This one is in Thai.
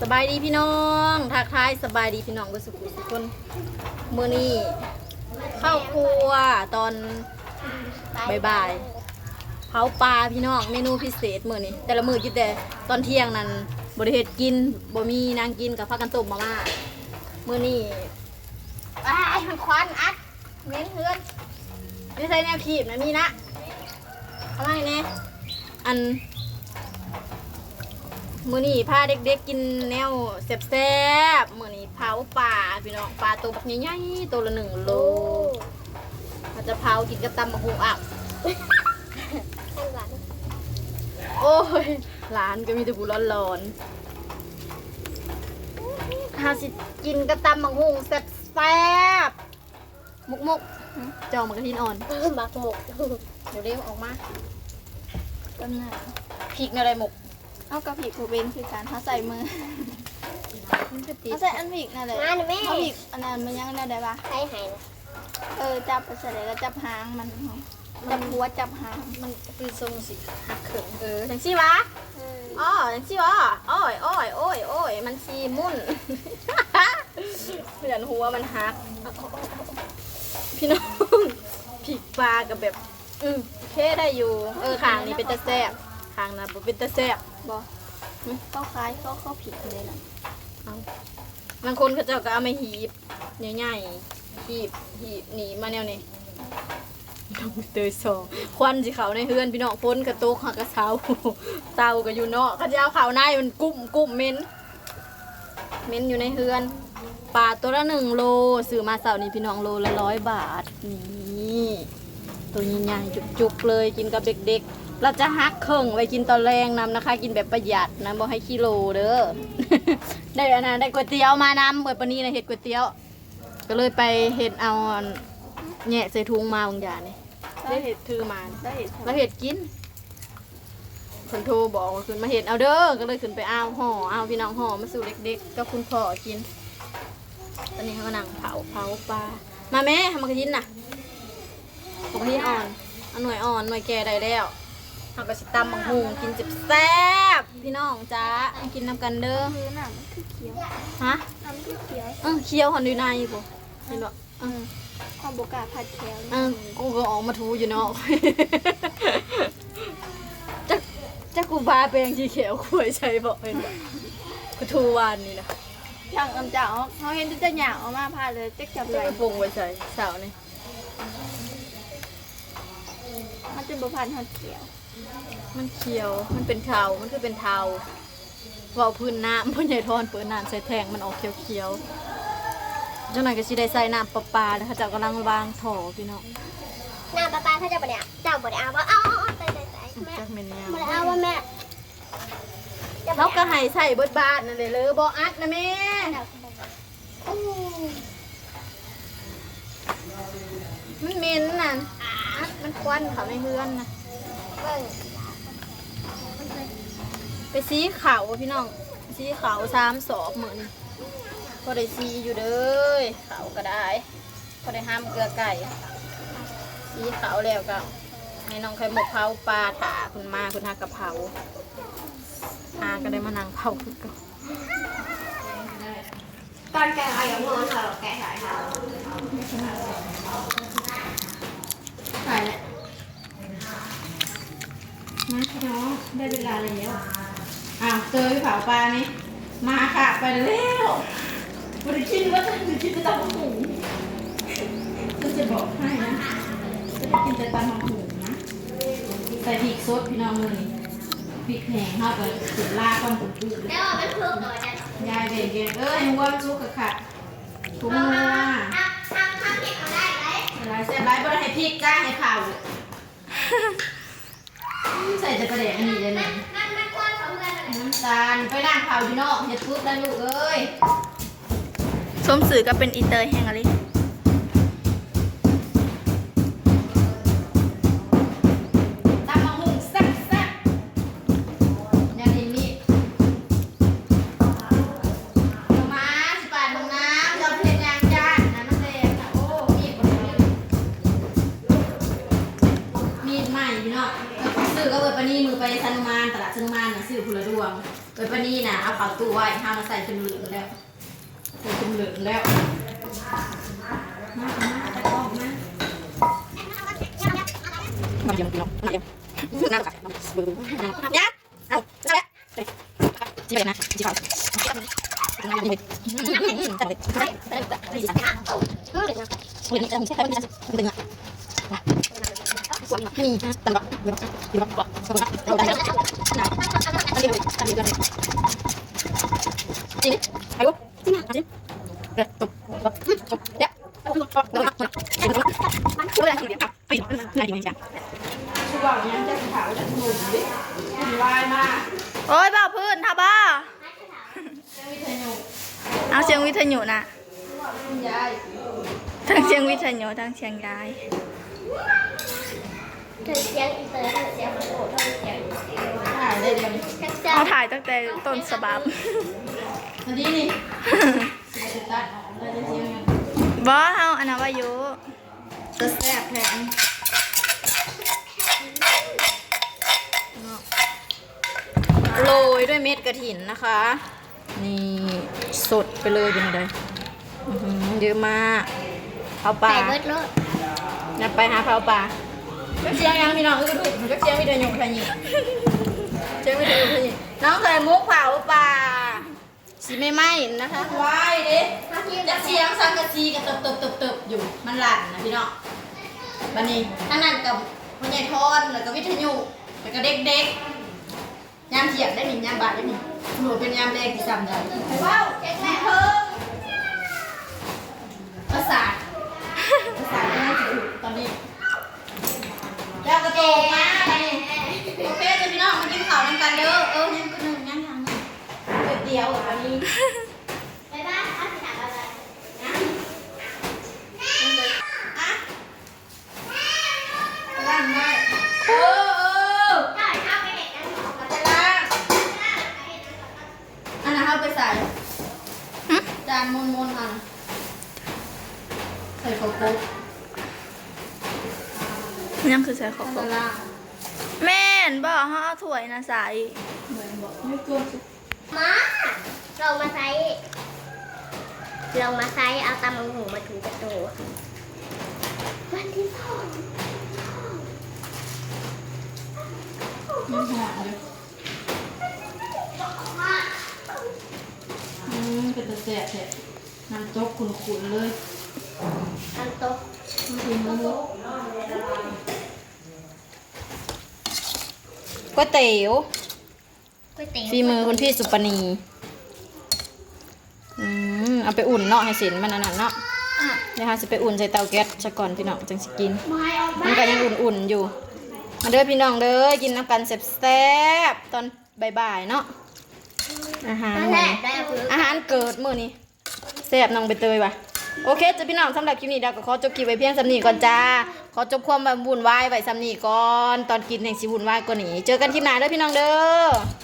สบายดีพี่น้องทักทายสบายดีพี่น้องก็สุขสุขคนมื้อนี้เข้าครัวตอนบ่ายๆเผาปลาพี่น้องเมนูพิเศษมื้อนี้แต่ละมื้อกินแต่ตอนเที่ยงนั้นบ่ได้เฮ็ดกินบ่มีนางกินกับพากันต้มมาม่ามื้อนี้อ้ายมันควันอัดเหม็นเฮือนนี่ใส่แนวขีบนะมีนะเอามาให้แน่อัน มื้อนี้พาเด็กๆกินแนวแซ่บๆมื้อนี้เผาปลาพี่น้องปลาตัวบักใหญ่ๆตัวละหนึ่งโลเราจะเผากินกับตำมะฮุงอะข้างหลังโอ้ยร้านก็มีแต่ผู้ร้อนๆถ้าสิกินกับตำมะฮุงแซ่บๆมุกๆจองมากระทินอ่อนบักหมกเดี๋ยวเร็วออกมาต้นหน้าพริกในอะไรหมก เอากระผิกกูเป็นคือการเขาใส่มือมันจะติดเขาใส่อันผิกนั่นแหละงานแม่เขาผิกอันนั้นมันยังได้ได้ปะใครหายนะเออจับไปใส่เลยแล้วจับหางมันจับหัวจับหางมันคือทรงสิหักเขิงเออจังสิวะเอออ๋อจังสิวะโอ้ยโอ้ยโอ้ยโอ้ยมันซีมุ่นเหมือนหัวมันหักพี่น้องผิกปลากับแบบ อืมโอเคได้อยู่ เออขางนี้เป็นตะแซบขางนั้นบ่เป็นตะแซบบอกเขาคล้ายเขาเขาผิดเลยนะเอาบางคนเขาเจ้าก็เอามาหีบใหญ่ๆหีบหีบหนีมาแนวนี้น้องเตยสองควันสิเขาในเฮือนพี่น้องพ้นกระโตกหักกระเช้าเตาก็อยู่เนาะเขาจะเอาเขาในมันกุ้มกุ้มเหม็นเหม็นอยู่ในเฮือนปลาตัวละหนึ่งโลซื้อมาเสาร์นี้พี่น้องโลละร้อยบาทนี่ตัวใหญ่ๆจุกๆเลยกินกับเด็กๆ เราจะฮักเข่งไว้กินตอนแรงนำนะคะ กินแบบประหยัดนะบ่ให้กิโลเด้อ ได้อันนั้นได้ก๋วยเตี๋ยวมานำเปิดปานนี้นะเห็ดก๋วยเตี๋ยว ก็เลยไปเห็ดเอาแหน่ใส่ถุงมาบางอย่างนี่ได้เห็ดถือมาได้เห็นแล้วเห็ดกินคนโทรบอกว่าขึ้นมาเห็ดเอาเด้อ ก็เลยขึ้นไปเอาห่อเอาพี่น้องห่อมาสู่เด็กๆก็คุณพ่อกิน ตอนนี้เขากำลังเผาเผาปลา มาแม่ทำมากระทินน่ะมากระทินอ่อนเอาหน่วยอ่อนหน่วยแก่ได้แล้ว เขาก็สิตำมังหูกินจิบแซ่บพี่น้องจ้ามากินน้ำกันเด้อคือหนังมันคือเขียวฮะน้ำมันคือเขียวเออเคี้ยวหันดูในปุ๊เห็นบ่เออความโบกาผัดแคลเออกูก็ออกมาทูอยู่เนาะจักจักกูบาแปลงที่เขียวคุยใช่บ่เห็นบ่กูทูวานนี่นะช่างกำจัดเขาเห็นที่จะหยาบออกมาพาเลยเจ๊กจับจัไหกลกระโปรงไว้ใส่สาวนี่ มันจะบุพันหัดเขียว มันเขียว มันเป็นเทามันคือเป็นเทาเว่าพื้นน้ำพ่อใหญ่ทอนเปิดน้ำใส่แทงมันออกเขียวๆจังหน่อยก็สิได้ใส่น้ำประปาแล้วเขาเจ้ากำลังวางท่อพี่น้องหน้าป้าป้าถ้าเจ้าบ่ได้เอาเจ้าบ่ได้เอาว่าเอาเอาเอาใส่ใส่ใส่แม่จักแม่นยาวบ่ได้เอาว่าแม่จะเขาก็ให้ใส่เบิดบาทนั่นเลยเลยบ่อัดนะแม่อืมมันเหม็นน่ะอัด มันควันเขาในเฮือนนะเบิ่งไปซีเขาพี่น้องซีเขาสามศอกเหมือนพอได้ซีอยู่เด้อเขาก็ได้พอได้ห้ามเกลือไก่ซีเขาแล้วก็ให้น้องไข่หมกเผาปลาถาคุณมาคุณหากระเพราอาก็ได้มานั่งเผาคือกันตอนแกเอาอย่างงอนค่ะแกหายค่ะ ใส่แหละมาพี่น้องได้เวลาแล้วอ้าวเจอเผาปลานี่มาค่ะไปแล้วบริคิดว่าจะกินจะตำมะหูก็จะบอกให้นะจะได้กินแต่ตำมะหูนะใส่พริกสดพี่น้องเลยพริกแห้งเข้าไปสุดลากความปุ๋ยแล้วมันเพิ่มหน่อยนะยายเด็กเด็กเอ้ยหัวมันสุกกะขัดถุงมือ สียบไรบ่ได้ให้พริกจ้าให้ข่าวใส่แต่ประเดี๋ยวอันนี้เลยนะมันมันควรของเงินอะไรน้ำตาลไปนั่งข่าวพี่นอกเห็ดปุ๊บได้ลูกเอ้ยสมสื่อก็เป็นอีเตอร์แห่งอะไร องซื้อก็เปิดปานนี้มือไปสนุมานตลาดสนุมานน่ะซื้อผู้ละดวงไปยปานี่นะเอาเขาตู้ไว้ห้ามมาใส่จนเหลืองแล้วใส่จนเหลืองแล้วมามาตะกล้องมามาเดี๋ยวน้องมาเดี๋ยวน้ำค่ะยักเอาจะแล้วจีบนะจีบเขาน้ำเลยจับเลยไปไปไปไปจีบนะวันนี้จะไม่ใช่ใครไม่ใช่เป็นอะนี่ตลอดเดี๋ยวเดี๋ยวบอกเราได้แโอ้ยบ่าวพื้นท่าบ้า เอาเสียงวิทยุนะคุณยายทั้งเสียงวิทยุทั้งเสียงยายเธอเสียงอินเตอร์เธอเสียงโอ้เธอเสียงถ่ายได้เดี๋ยวนี้แค่เสียงเอาถ่ายตั้งแต่ต้นฉบับอัน บ่เอาอันนั้นว่าอยู่จะแซ่บแพงโรยด้วยเม็ดกระถินนะคะ นี่สดไปเลยเป็นไงอื้อหือเยอะมากเผาปลาใส่เบิร์ดโลดนับไปหาเผาปลาก็เชียงยังพี่น้องก็ถูกมันก็เชียงไม่เดินยงพยิเชียงไม่เดินยงพยิน้องใส่มุกเผาปลา สีไม่ไหม้นะคะวายเด้ถ้าที่จะเสียงสังกะสีกับตบตบตบตบอยู่มันหลั่นนะพี่น้องบันนี้ท่านั่นกับพ่อใหญ่ทอนแล้วก็วิทยุแล้วก็เด็กๆยามเสียงได้หนิยามบาดได้หนิหนูเป็นยามแรกที่จำได้ว้าวแข็งแรงเพิ่มประสาทประสาทไม่ได้ถูกตอนนี้แล้วกระโตกมา เตี๋ยวอันนี้ไปบ้านถ้าสิถามอะไรนะล่างได้เออเออได้เอาไปเห็นกันออกมาจะล่างอันนั้นเอาไปใส่จานมนมนๆอันใส่โกโก้ยังคือใส่ของจะล่างแม่นบ่เฮาเอาถ้วยนะใส่เหมือนบอกไม่เกินสิ มาเรามาใช้เรามาใช้เอาตำมังหูมาถูกระโตวันที่สองยังหอมอยู่อืมเป็นตะแสบแท้น้ำจ๊กขุ่นๆเลยอันโต๊ะกินมือก๋วยเตี๋ยว ก๋วยเตี๋ยวฝีมือคุณพี่สุปนีอืมเอาไปอุ่นเนาะให้สินมันอันนั้นเนาะอะเดี๋ยวเราจะไปอุ่นใส่เตาแก๊สซะก่อนพี่น้องจังสิกินไม่ออกมามันก็ยังอุ่นๆอยู่ มาเด้อพี่น้องเด้อกินน้ำกันแซ่บๆตอนบ่ายๆเนาะอาหารนั่นมื้แหอละนี้ได้คืออาหารเกิดมื้อนี้แซ่บน้องใบเตยว่ะโอเคจ้ะพี่น้องสำหรับคลิปนี้เดาวก็ขอจบคลิปไว้เพียงสำนีก่อนจ้าขอจบความแบบวุ่นวายไว้สำนีก่อนตอนกินแห่งสิวุ่นวายกว่านี้เจอกันคลิปหน้าเด้อพี่น้องเด้อ